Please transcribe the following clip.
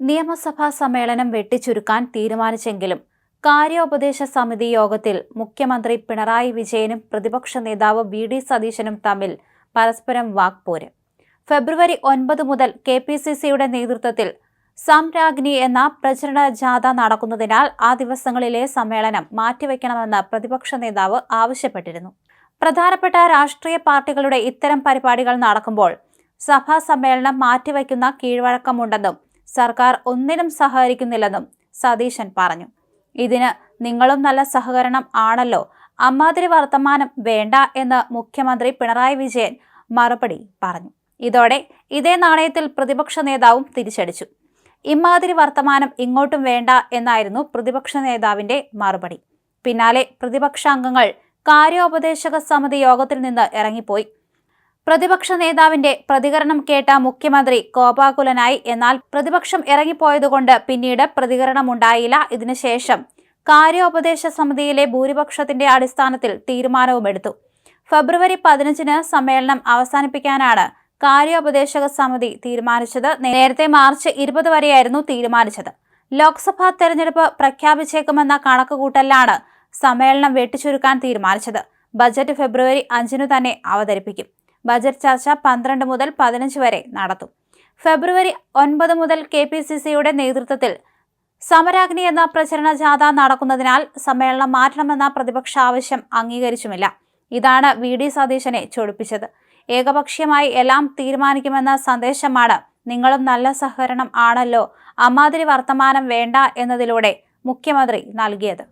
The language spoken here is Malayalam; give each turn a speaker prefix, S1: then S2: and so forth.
S1: നിയമസഭാ സമ്മേളനം വെട്ടിച്ചുരുക്കാൻ തീരുമാനിച്ചെങ്കിലും കാര്യോപദേശ സമിതി യോഗത്തിൽ മുഖ്യമന്ത്രി പിണറായി വിജയനും പ്രതിപക്ഷ നേതാവ് വി ഡി സതീശനും തമ്മിൽ പരസ്പരം വാക്പോര്. ഫെബ്രുവരി ഒൻപത് മുതൽ കെ പി സി സിയുടെ നേതൃത്വത്തിൽ സംരാഗ്നി എന്ന പ്രചരണ ജാഥ നടക്കുന്നതിനാൽ ആ ദിവസങ്ങളിലെ സമ്മേളനം മാറ്റിവെക്കണമെന്ന് പ്രതിപക്ഷ നേതാവ് ആവശ്യപ്പെട്ടിരുന്നു. പ്രധാനപ്പെട്ട രാഷ്ട്രീയ പാർട്ടികളുടെ ഇത്തരം പരിപാടികൾ നടക്കുമ്പോൾ സഭാ സമ്മേളനം മാറ്റിവെക്കുന്ന കീഴ്വഴക്കമുണ്ടെന്നും സർക്കാർ ഒന്നിനും സഹകരിക്കുന്നില്ലെന്നും സതീശൻ പറഞ്ഞു. ഇതിന് നിങ്ങളും നല്ല സഹകരണം ആണല്ലോ അമ്മാതിരി വർത്തമാനം വേണ്ട എന്ന് മുഖ്യമന്ത്രി പിണറായി വിജയൻ മറുപടി പറഞ്ഞു. ഇതോടെ ഇതേ നാണയത്തിൽ പ്രതിപക്ഷ നേതാവും തിരിച്ചടിച്ചു. ഇമ്മാതിരി വർത്തമാനം ഇങ്ങോട്ടും വേണ്ട എന്നായിരുന്നു പ്രതിപക്ഷ നേതാവിന്റെ മറുപടി. പിന്നാലെ പ്രതിപക്ഷാംഗങ്ങൾ കാര്യോപദേശക സമിതി യോഗത്തിൽ നിന്ന് ഇറങ്ങിപ്പോയി. പ്രതിപക്ഷ നേതാവിന്റെ പ്രതികരണം കേട്ട മുഖ്യമന്ത്രി കോപാകുലനായി എന്നാൽ പ്രതിപക്ഷം ഇറങ്ങിപ്പോയതുകൊണ്ട് പിന്നീട് പ്രതികരണമുണ്ടായില്ല. ഇതിനുശേഷം കാര്യോപദേശ സമിതിയിലെ ഭൂരിപക്ഷത്തിന്റെ അടിസ്ഥാനത്തിൽ തീരുമാനവുമെടുത്തു. ഫെബ്രുവരി പതിനഞ്ചിന് സമ്മേളനം അവസാനിപ്പിക്കാനാണ് കാര്യോപദേശക സമിതി തീരുമാനിച്ചത്. നേരത്തെ മാർച്ച് ഇരുപത് വരെയായിരുന്നു തീരുമാനിച്ചത്. ലോക്സഭാ തെരഞ്ഞെടുപ്പ് പ്രഖ്യാപിച്ചേക്കുമെന്ന കണക്കുകൂട്ടലിലാണ് സമ്മേളനം വെട്ടിച്ചുരുക്കാൻ തീരുമാനിച്ചത്. ബജറ്റ് ഫെബ്രുവരി അഞ്ചിനു തന്നെ അവതരിപ്പിക്കും. ബജറ്റ് ചർച്ച പന്ത്രണ്ട് മുതൽ പതിനഞ്ച് വരെ നടത്തും. ഫെബ്രുവരി ഒൻപത് മുതൽ കെ പി സി സിയുടെ നേതൃത്വത്തിൽ സമരാഗ്നി എന്ന പ്രചരണ ജാഥ നടക്കുന്നതിനാൽ സമ്മേളനം മാറ്റണമെന്ന പ്രതിപക്ഷ ആവശ്യം അംഗീകരിച്ചുമില്ല. ഇതാണ് വി ഡി സതീശനെ ചൊടിപ്പിച്ചത്. ഏകപക്ഷീയമായി എല്ലാം തീരുമാനിക്കുമെന്ന സന്ദേശമാണ് നിങ്ങളും നല്ല സഹകരണം ആണല്ലോ അമാതിരി വർത്തമാനം വേണ്ട എന്നതിലൂടെ മുഖ്യമന്ത്രി നൽകിയത്.